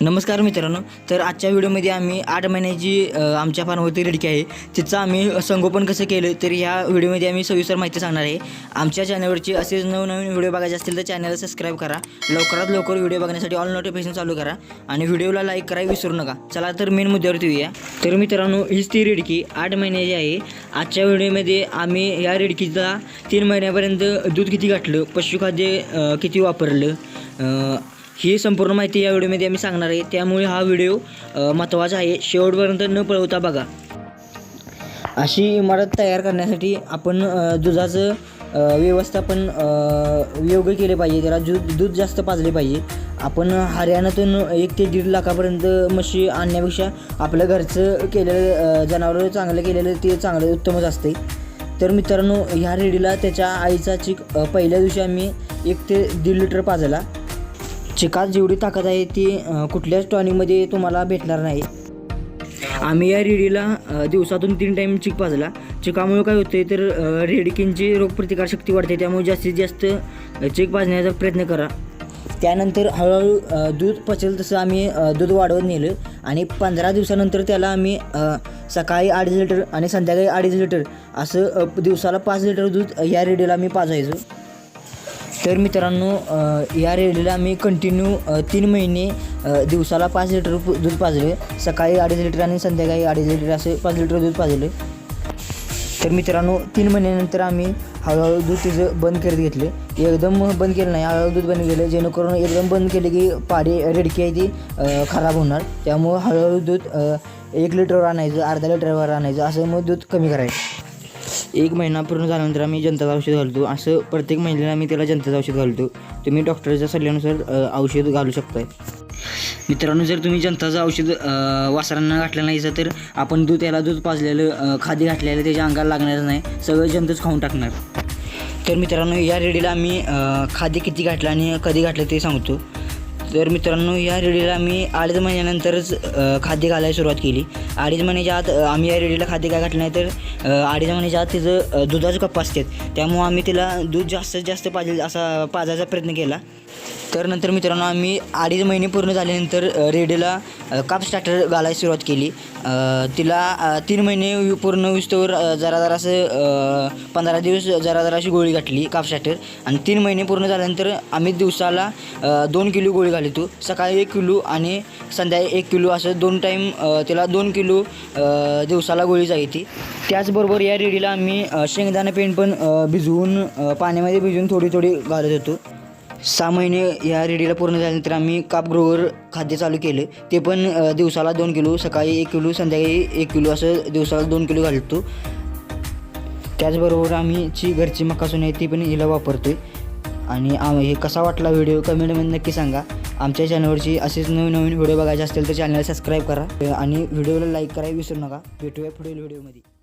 नमस्कार मित्रांनो तर आजच्या व्हिडिओमध्ये आम्ही आठ महिन्याची आमच्या फार्मवरती रेडकी आहे तिचं आम्ही संगोपन कसं केलं तर ह्या व्हिडिओमध्ये आम्ही सविस्तर माहिती सांगणार आहे. आमच्या चॅनलवरची असेच नवनवीन व्हिडिओ बघायचे असतील तर चॅनलला सबस्क्राईब करा. लवकरात लवकर व्हिडिओ बघण्यासाठी ऑल नोटिफिकेशन चालू करा. आणि व्हिडिओला लाईक करायला विसरू नका. चला तर मेन मुद्द्यावरती येऊया. तर मित्रांनो हीच ती रेडकी आठ महिन्याची आहे. आजच्या व्हिडिओमध्ये आम्ही या रेडकीचा तीन महिन्यापर्यंत दूध किती गाठलं पशुखाद्य किती वापरलं ही संपूर्ण माहिती या व्हिडिओमध्ये आम्ही सांगणार आहे. त्यामुळे हा व्हिडिओ महत्त्वाचा आहे. शेवटपर्यंत न पळवता बघा. अशी इमारत तयार करण्यासाठी आपण दुधाचं व्यवस्थापन योग्य केले पाहिजे. त्याला दूध दूध जास्त पाजले पाहिजे. आपण हरियाणातून एक ते दीड लाखापर्यंत म्हशी आणण्यापेक्षा आपलं घरचं केलेलं जनावर चांगलं केलेलं ते चांगलं उत्तमच असते. तर मित्रांनो ह्या रेडीला त्याच्या आईचा चिक पहिल्या दिवशी आम्ही एक ते दीड लिटर पाजला. चिकात जेवढी ताकद आहे ती कुठल्याच टॉनिकमध्ये तुम्हाला भेटणार नाही. आम्ही या रेडीला दिवसातून तीन टाईम चिक पाजला. चिकामुळे काय होते तर रेडिकिनची रोगप्रतिकारशक्ती वाढते त्यामुळे जास्तीत जास्त चिक पाजण्याचा प्रयत्न करा. त्यानंतर हळूहळू दूध पचेल तसं आम्ही दूध वाढवत नेलं. आणि पंधरा दिवसानंतर त्याला आम्ही सकाळी अडीच लिटर आणि संध्याकाळी अडीच लिटर असं दिवसाला पाच लिटर दूध या रेडीला आम्ही पाजायचो तर मित्रांनो या रेडीला आम्ही कंटिन्यू तीन महिने दिवसाला पाच लिटर दूध पाजलं सकाळी अडीच लिटर आणि संध्याकाळी अडीच लिटर असे पाच लिटर दूध पाजलं तर मित्रांनो तीन महिन्यानंतर आम्ही हळूहळू दूध तिचं बंद करत घेतले. एकदम बंद केलं नाही हळूहळू दूध बंद केलं. जेणेकरून एकदम बंद केले की पाडी रेडकी आहे ती खराब होणार. त्यामुळं हळूहळू दूध एक लिटरवर आणायचं अर्धा लिटरवर आणायचं असं मग दूध कमी करायचं. एक महिना पूर्ण झाल्यानंतर आम्ही जनताचं औषध घालतो. असं प्रत्येक महिन्याला आम्ही त्याला जनताचं औषध घालतो. तुम्ही डॉक्टरच्या सल्ल्यानुसार औषध घालू शकताय. मित्रांनो जर तुम्ही जनताचं औषध वासरांना घातलं नाही तर आपण दूध त्याला दूध पाजलेलं खादी घातलेलं त्याच्या अंगाला लागणार नाही. सगळं जनतच खाऊन टाकणार. तर मित्रांनो या रेडीला आम्ही खादी किती घातलं आणि कधी घातलं ते सांगतो. तर मित्रांनो या रेडीला आम्ही अडीच महिन्यानंतरच खाद्य घालायला सुरुवात केली. अडीच महिन्याच्या आत आम्ही या रेडीला खाद्य काय घातलं नाही तर अडीच महिन्याच्या आत तिचं दुधाचं कप्पा असतात. त्यामुळं आम्ही तिला दूध जास्तीत जास्त पाजेल असा पाजायचा प्रयत्न केला. तर नंतर मित्रांनो आम्ही अडीच महिने पूर्ण झाल्यानंतर रेडीला काप स्टार्टर घालायला सुरुवात केली. तिला तीन महिने पूर्ण विस्तवर जरा जरा असं पंधरा दिवस जरा जरा अशी गोळी घातली काप स्टार्टर आणि तीन महिने पूर्ण झाल्यानंतर आम्ही दिवसाला दोन किलो गोळी घालतो. सकाळी एक किलो आणि संध्याकाळी एक किलो असं दोन टाईम तिला दोन किलो दिवसाला गोळी जायची. त्याचबरोबर या रेडीला आम्ही शेंगदाणा पेंट पण भिजवून पाण्यामध्ये भिजवून थोडी थोडी घालत होतो. सहा महिने या रेडीला पूर्ण झाल्यानंतर आम्ही कापगृहवर खाद्य चालू केलं. ते पण दिवसाला दोन किलो सकाळी एक किलो संध्याकाळी एक किलो असं दिवसाला दोन किलो घालतो. त्याचबरोबर आम्ही जी घरची मकासून आहे ती पण हिला वापरतो आहे आणि आम हे कसा वाटला व्हिडिओ कमेंटमध्ये नक्की सांगा. आमच्या चॅनलवरची असेच नवीन नवीन व्हिडिओ बघायचे असतील तर चॅनलला सबस्क्राईब करा. आणि व्हिडिओला लाईक करायला विसरू नका. भेटूया पुढील व्हिडिओमध्ये.